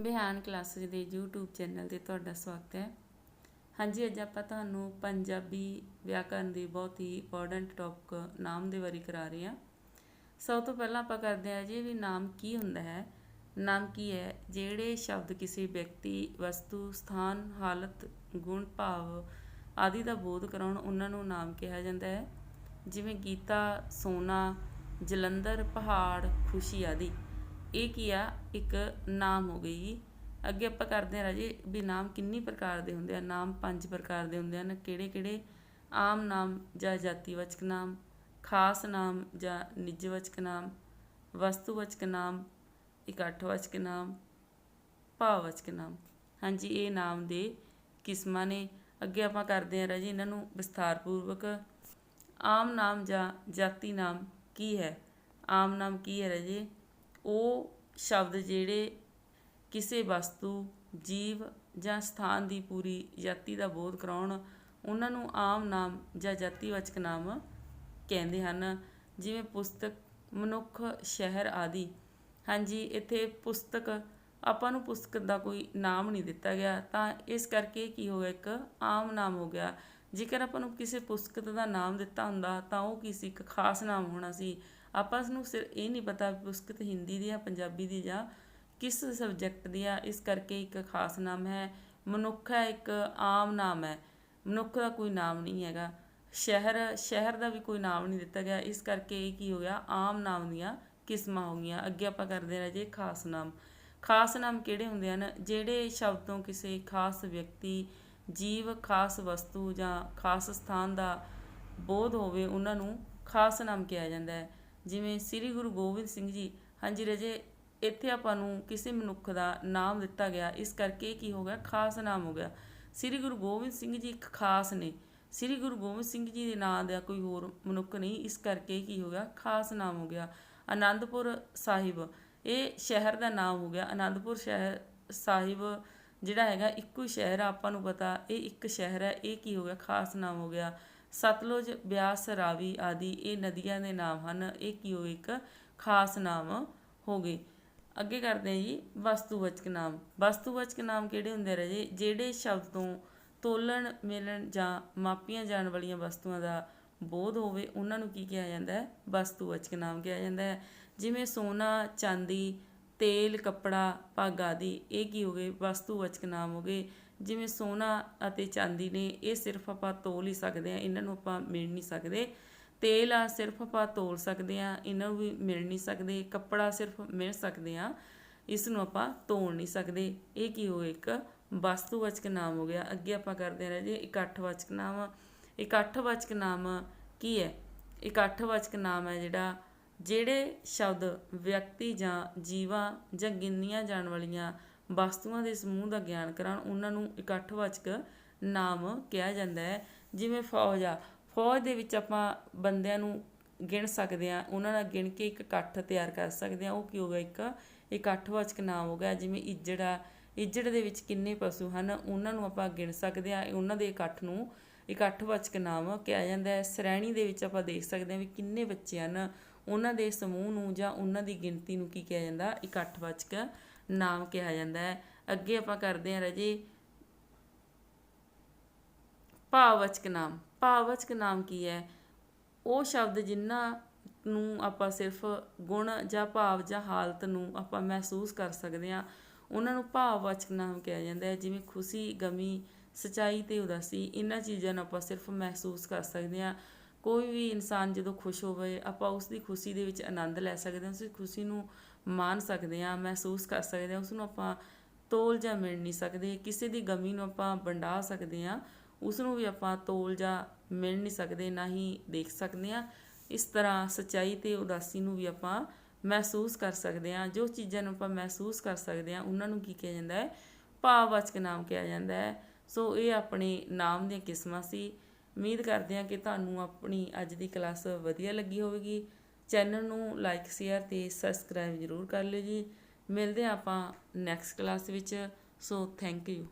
ਬਿਹਾਨ classes ਦੇ YouTube channel ਤੇ ਤੁਹਾਡਾ ਸਵਾਗਤ ਹੈ। ਹਾਂਜੀ, ਅੱਜ ਆਪਾਂ ਤੁਹਾਨੂੰ ਪੰਜਾਬੀ ਵਿਆਕਰਨ ਦੀ ਬਹੁਤ ਹੀ ਇੰਪੋਰਟੈਂਟ ਟੌਪਿਕ ਨਾਮ ਦੇ ਬਾਰੇ ਕਰਾ ਰਹੇ ਹਾਂ। ਸਭ ਤੋਂ ਪਹਿਲਾਂ ਆਪਾਂ ਕਰਦੇ ਹਾਂ ਜੀ ਵੀ ਨਾਮ ਕੀ ਹੁੰਦਾ ਹੈ? ਨਾਮ ਕੀ ਹੈ? ਜਿਹੜੇ ਸ਼ਬਦ ਕਿਸੇ ਵਿਅਕਤੀ, ਵਸਤੂ, ਸਥਾਨ, ਹਾਲਤ, ਗੁਣ, ਭਾਵ ਆਦਿ ਦਾ ਬੋਧ ਕਰਾਉਣ ਉਹਨਾਂ ਨੂੰ ਨਾਮ ਕਿਹਾ ਜਾਂਦਾ ਹੈ। ਜਿਵੇਂ ਗੀਤਾ, ਸੋਨਾ, ਜਲੰਧਰ, ਪਹਾੜ, ਖੁਸ਼ੀ ਆਦਿ। ਇਹ ਕੀ ਆ? ਇੱਕ ਨਾਮ ਹੋ ਗਈ ਜੀ। ਅੱਗੇ ਆਪਾਂ ਕਰਦੇ ਹਾਂ ਰਾਜੇ ਵੀ ਨਾਮ ਕਿੰਨੀ ਪ੍ਰਕਾਰ ਦੇ ਹੁੰਦੇ ਆ? ਨਾਮ ਪੰਜ ਪ੍ਰਕਾਰ ਦੇ ਹੁੰਦੇ ਹਨ। ਕਿਹੜੇ ਕਿਹੜੇ? ਆਮ ਨਾਮ ਜਾਂ ਜਾਤੀਵਾਚਕ ਨਾਮ, ਖਾਸ ਨਾਮ ਜਾਂ ਨਿੱਜਵਾਚਕ ਨਾਮ, ਵਸਤੂਵਾਚਕ ਨਾਮ, ਇਕੱਠਵਾਚਕ ਨਾਮ, ਭਾਵਵਾਚਕ ਨਾਮ। ਹਾਂਜੀ, ਇਹ ਨਾਮ ਦੇ ਕਿਸਮਾਂ ਨੇ। ਅੱਗੇ ਆਪਾਂ ਕਰਦੇ ਹਾਂ ਰਾਜੇ ਇਹਨਾਂ ਨੂੰ ਵਿਸਥਾਰਪੂਰਵਕ। ਆਮ ਨਾਮ ਜਾਂ ਜਾਤੀ ਨਾਮ ਕੀ ਹੈ? ਆਮ ਨਾਮ ਕੀ ਹੈ ਰਾਜੇ? ਉਹ ਸ਼ਬਦ ਜਿਹੜੇ ਕਿਸੇ ਵਸਤੂ, ਜੀਵ ਜਾਂ ਸਥਾਨ ਦੀ ਪੂਰੀ ਜਾਤੀ ਦਾ ਬੋਧ ਕਰਾਉਣ, ਉਹਨਾਂ ਨੂੰ ਆਮ ਨਾਮ ਜਾਂ ਜਾਤੀਵਾਚਕ ਨਾਮ ਕਹਿੰਦੇ ਹਨ। ਜਿਵੇਂ ਪੁਸਤਕ, ਮਨੁੱਖ, ਸ਼ਹਿਰ ਆਦਿ। ਹਾਂਜੀ, ਇੱਥੇ ਪੁਸਤਕ, ਆਪਾਂ ਨੂੰ ਪੁਸਤਕ ਦਾ ਕੋਈ ਨਾਮ ਨਹੀਂ ਦਿੱਤਾ ਗਿਆ। ਤਾਂ ਇਸ ਕਰਕੇ ਕੀ ਹੋ ਗਿਆ, ਇੱਕ ਆਮ ਨਾਮ ਹੋ ਗਿਆ। ਜੇਕਰ ਆਪਾਂ ਨੂੰ ਕਿਸੇ ਪੁਸਤਕ ਦਾ ਨਾਮ ਦਿੱਤਾ ਹੁੰਦਾ, ਤਾਂ ਉਹ ਕੀ ਸੀ? ਇੱਕ ਖਾਸ ਨਾਮ ਹੋਣਾ ਸੀ। ਆਪਾਂ ਨੂੰ ਸਿਰ ਇਹ ਨਹੀਂ ਪਤਾ ਪੁਸਤਕ ਹਿੰਦੀ ਦੀ ਆ, ਪੰਜਾਬੀ ਦੀ ਜਾਂ ਕਿਸ ਸਬਜੈਕਟ ਦੀ ਆ, ਇਸ ਕਰਕੇ ਇੱਕ ਖਾਸ ਨਾਮ ਹੈ, ਮਨੁੱਖ ਹੈ, ਇੱਕ ਆਮ ਨਾਮ ਹੈ। ਮਨੁੱਖ ਦਾ ਕੋਈ ਨਾਮ ਨਹੀਂ ਹੈਗਾ। ਸ਼ਹਿਰ ਸ਼ਹਿਰ ਦਾ ਵੀ ਕੋਈ ਨਾਮ ਨਹੀਂ ਦਿੱਤਾ ਗਿਆ। ਇਸ ਕਰਕੇ ਇਹ ਕੀ ਹੋ ਗਿਆ? ਆਮ ਨਾਮ ਦੀਆਂ ਕਿਸਮਾਂ ਹੋ ਗਈਆਂ। ਅੱਗੇ ਆਪਾਂ ਕਰਦੇ ਹਾਂ ਜੇ ਖਾਸ ਨਾਮ। ਖਾਸ ਨਾਮ ਕਿਹੜੇ ਹੁੰਦੇ ਹਨ? ਜਿਹੜੇ ਸ਼ਬਦ ਤੋਂ ਕਿਸੇ ਖਾਸ ਵਿਅਕਤੀ, ਜੀਵ, ਖਾਸ ਵਸਤੂ ਜਾਂ ਖਾਸ ਸਥਾਨ ਦਾ ਬੋਧ ਹੋਵੇ, ਉਹਨਾਂ ਨੂੰ ਖਾਸ ਨਾਮ ਕਿਹਾ ਜਾਂਦਾ ਹੈ। ਜਿਵੇਂ ਸ੍ਰੀ ਗੁਰੂ ਗੋਬਿੰਦ ਸਿੰਘ ਜੀ, ਹਾਂਜੀ ਰਜੇ, ਇੱਥੇ ਆਪਾਂ ਨੂੰ ਕਿਸੇ ਮਨੁੱਖ ਦਾ ਨਾਮ ਦਿੱਤਾ ਗਿਆ, ਇਸ ਕਰਕੇ ਕੀ ਹੋ ਗਿਆ, ਖਾਸ ਨਾਮ ਹੋ ਗਿਆ। ਸ੍ਰੀ ਗੁਰੂ ਗੋਬਿੰਦ ਸਿੰਘ ਜੀ ਇੱਕ ਖਾਸ ਨੇ। ਸ੍ਰੀ ਗੁਰੂ ਗੋਬਿੰਦ ਸਿੰਘ ਜੀ ਦੇ ਨਾਂ ਦਾ ਕੋਈ ਹੋਰ ਮਨੁੱਖ ਨਹੀਂ, ਇਸ ਕਰਕੇ ਕੀ ਹੋ ਗਿਆ, ਖਾਸ ਨਾਮ ਹੋ ਗਿਆ। ਆਨੰਦਪੁਰ ਸਾਹਿਬ, ਇਹ ਸ਼ਹਿਰ ਦਾ ਨਾਮ ਹੋ ਗਿਆ। ਆਨੰਦਪੁਰ ਸ਼ਹਿਰ ਸਾਹਿਬ ਜਿਹੜਾ ਹੈਗਾ, ਇੱਕੋ ਹੀ ਸ਼ਹਿਰ ਆ, ਆਪਾਂ ਨੂੰ ਪਤਾ, ਇਹ ਇੱਕ ਸ਼ਹਿਰ ਹੈ, ਇਹ ਕੀ ਹੋ ਗਿਆ, ਖਾਸ ਨਾਮ ਹੋ ਗਿਆ। ਸਤਲੁਜ, ਬਿਆਸ, ਰਾਵੀ ਆਦਿ ਇਹ ਨਦੀਆਂ ਦੇ ਨਾਮ ਹਨ। ਇਹ ਕੀ ਹੋ ਇੱਕ ਖਾਸ ਨਾਮ ਹੋ ਗਏ? ਅੱਗੇ ਕਰਦੇ ਹਾਂ ਜੀ, ਵਸਤੂਵਾਚਕ ਨਾਮ। ਵਸਤੂਵਾਚਕ ਨਾਮ ਕਿਹੜੇ ਹੁੰਦੇ ਰਹੇ ਜਿਹੜੇ ਸ਼ਬਦ ਤੋਂ ਤੋਲਣ, ਮਿਲਣ ਜਾਂ ਮਾਪੀਆਂ ਜਾਣ ਵਾਲੀਆਂ ਵਸਤੂਆਂ ਦਾ ਬੋਧ ਹੋਵੇ, ਉਹਨਾਂ ਨੂੰ ਕੀ ਕਿਹਾ ਜਾਂਦਾ ਹੈ? ਵਸਤੂਵਾਚਕ ਨਾਮ ਕਿਹਾ ਜਾਂਦਾ ਹੈ। ਜਿਵੇਂ ਸੋਨਾ, ਚਾਂਦੀ, ਤੇਲ, ਕੱਪੜਾ, ਪੱਗ ਆਦਿ, ਇਹ ਕੀ ਹੋ ਗਏ? ਵਸਤੂਵਾਚਕ ਨਾਮ ਹੋ ਗਏ। ਜਿਵੇਂ ਸੋਨਾ ਅਤੇ ਚਾਂਦੀ ਨੇ, ਇਹ ਸਿਰਫ ਆਪਾਂ ਤੋਲ ਹੀ ਸਕਦੇ ਆ ਇਹਨਾਂ ਨੂੰ ਆਪਾਂ ਮਿਲ ਨਹੀਂ ਸਕਦੇ। ਤੇਲ ਆ ਸਿਰਫ ਆਪਾਂ ਤੋਲ ਸਕਦੇ ਆ ਇਹਨਾਂ ਨੂੰ ਵੀ ਮਿਲ ਨਹੀਂ ਸਕਦੇ। ਕੱਪੜਾ ਸਿਰਫ ਮਿਲ ਸਕਦੇ ਆ ਇਸ ਨੂੰ ਆਪਾਂ ਤੋਲ ਨਹੀਂ ਸਕਦੇ। ਇਹ ਕੀ ਹੋ ਇੱਕ ਵਸਤੂਵਾਚਕ ਨਾਮ ਹੋ ਗਿਆ। ਅੱਗੇ ਆਪਾਂ ਕਰਦੇ ਹਾਂ ਜੀ ਇਕੱਠਵਾਚਕ ਨਾਮ। ਇਕੱਠਵਾਚਕ ਨਾਮ ਕੀ ਹੈ? ਇਕੱਠਵਾਚਕ ਨਾਮ ਹੈ ਜਿਹੜਾ ਜਿਹੜੇ ਸ਼ਬਦ ਵਿਅਕਤੀ ਜਾਂ ਜੀਵਾਂ ਜਾਂ ਗਿਣੀਆਂ ਜਾਣ ਵਾਲੀਆਂ ਵਸਤੂਆਂ ਦੇ ਸਮੂਹ ਦਾ ਗਿਆਨ ਕਰਾਉਣ, ਉਹਨਾਂ ਨੂੰ ਇਕੱਠਵਾਚਕ ਨਾਮ ਕਿਹਾ ਜਾਂਦਾ ਹੈ। ਜਿਵੇਂ ਫੌਜ ਆ, ਫੌਜ ਦੇ ਵਿੱਚ ਆਪਾਂ ਬੰਦਿਆਂ ਨੂੰ ਗਿਣ ਸਕਦੇ ਆ ਉਹਨਾਂ ਨਾਲ ਗਿਣ ਕੇ ਇੱਕ ਇਕੱਠ ਤਿਆਰ ਕਰ ਸਕਦੇ ਆ ਉਹ ਕੀ ਹੋਗਾ ਇੱਕ ਇਕੱਠਵਾਚਕ ਨਾਮ ਹੋ ਗਿਆ, ਜਿਵੇਂ ਇੱਜੜ ਆ। ਇੱਜੜ ਦੇ ਵਿੱਚ ਕਿੰਨੇ ਪਸ਼ੂ ਹਨ? ਉਹਨਾਂ ਨੂੰ ਆਪਾਂ ਗਿਣ ਸਕਦੇ ਆ ਉਹਨਾਂ ਦੇ ਇਕੱਠ ਨੂੰ ਇਕੱਠਵਾਚਕ ਨਾਮ ਕਿਹਾ ਜਾਂਦਾ ਹੈ। ਸ਼੍ਰੇਣੀ ਦੇ ਵਿੱਚ ਆਪਾਂ ਦੇਖ ਸਕਦੇ ਆ ਵੀ ਕਿੰਨੇ ਬੱਚੇ ਹਨ। ਉਹਨਾਂ ਦੇ ਸਮੂਹ ਨੂੰ ਜਾਂ ਉਹਨਾਂ ਦੀ ਗਿਣਤੀ ਨੂੰ ਕੀ ਕਿਹਾ ਜਾਂਦਾ? ਇਕੱਠਵਾਚਕ ਨਾਮ ਕਿਹਾ ਜਾਂਦਾ ਹੈ। ਅੱਗੇ ਆਪਾਂ ਕਰਦੇ ਹਾਂ ਰਾਜੇ। ਭਾਵਵਾਚਕ ਨਾਮ। ਭਾਵਵਾਚਕ ਨਾਮ ਕੀ ਹੈ? ਉਹ ਸ਼ਬਦ ਜਿਨ੍ਹਾਂ ਨੂੰ ਆਪਾਂ ਸਿਰਫ ਗੁਣ ਜਾਂ ਭਾਵ ਜਾਂ ਹਾਲਤ ਨੂੰ ਆਪਾਂ ਮਹਿਸੂਸ ਕਰ ਸਕਦੇ ਹਾਂ, ਉਹਨਾਂ ਨੂੰ ਭਾਵਵਾਚਕ ਨਾਮ ਕਿਹਾ ਜਾਂਦਾ ਹੈ। ਜਿਵੇਂ ਖੁਸ਼ੀ, ਗਮੀ, ਸਚਾਈ ਤੇ ਉਦਾਸੀ, ਇਹਨਾਂ ਚੀਜ਼ਾਂ ਨੂੰ ਆਪਾਂ ਸਿਰਫ ਮਹਿਸੂਸ ਕਰ ਸਕਦੇ ਹਾਂ। ਕੋਈ ਵੀ ਇਨਸਾਨ ਜਦੋਂ ਖੁਸ਼ ਹੋਵੇ, ਆਪਾਂ ਉਸ ਦੀ ਖੁਸ਼ੀ ਦੇ ਵਿੱਚ ਆਨੰਦ ਲੈ ਸਕਦੇ ਹਾਂ। ਉਸ ਦੀ ਖੁਸ਼ੀ ਨੂੰ ਮਾਣ ਸਕਦੇ ਹਾਂ, ਮਹਿਸੂਸ ਕਰ ਸਕਦੇ ਹਾਂ ਉਸ ਨੂੰ ਆਪਾਂ ਤੋਲ ਜਾਂ ਮਿਲ ਨਹੀਂ ਸਕਦੇ, ਕਿਸੇ ਦੀ ਗਮੀ ਨੂੰ ਆਪਾਂ ਵੰਡਾ ਸਕਦੇ ਹਾਂ ਉਸ ਨੂੰ ਵੀ ਆਪਾਂ ਤੋਲ ਜਾਂ ਮਿਲ ਨਹੀਂ ਸਕਦੇ, ਨਾ ਹੀ ਦੇਖ ਸਕਦੇ ਹਾਂ। ਇਸ ਤਰ੍ਹਾਂ ਸਚਾਈ ਤੇ ਉਦਾਸੀ ਨੂੰ ਵੀ ਆਪਾਂ ਮਹਿਸੂਸ ਕਰ ਸਕਦੇ ਹਾਂ। ਜੋ ਚੀਜ਼ਾਂ ਨੂੰ ਆਪਾਂ ਮਹਿਸੂਸ ਕਰ ਸਕਦੇ ਹਾਂ, ਉਹਨਾਂ ਨੂੰ ਕੀ ਕਿਹਾ ਜਾਂਦਾ ਹੈ? ਭਾਵਵਾਚਕ ਨਾਮ ਕਿਹਾ ਜਾਂਦਾ ਹੈ। ਸੋ ਇਹ ਆਪਣੇ ਨਾਮ ਦੀਆਂ ਕਿਸਮਾਂ ਸੀ। ਉਮੀਦ ਕਰਦੇ ਹਾਂ ਕਿ ਤੁਹਾਨੂੰ ਆਪਣੀ ਅੱਜ ਦੀ ਕਲਾਸ ਵਧੀਆ ਲੱਗੀ ਹੋਵੇਗੀ। ਚੈਨਲ ਨੂੰ ਲਾਈਕ ਸ਼ੇਅਰ ਤੇ ਸਬਸਕ੍ਰਾਈਬ ਜ਼ਰੂਰ ਕਰ ਲਿਓ ਜੀ। ਮਿਲਦੇ ਹਾਂ ਆਪਾਂ ਨੈਕਸਟ ਕਲਾਸ ਵਿੱਚ। So thank you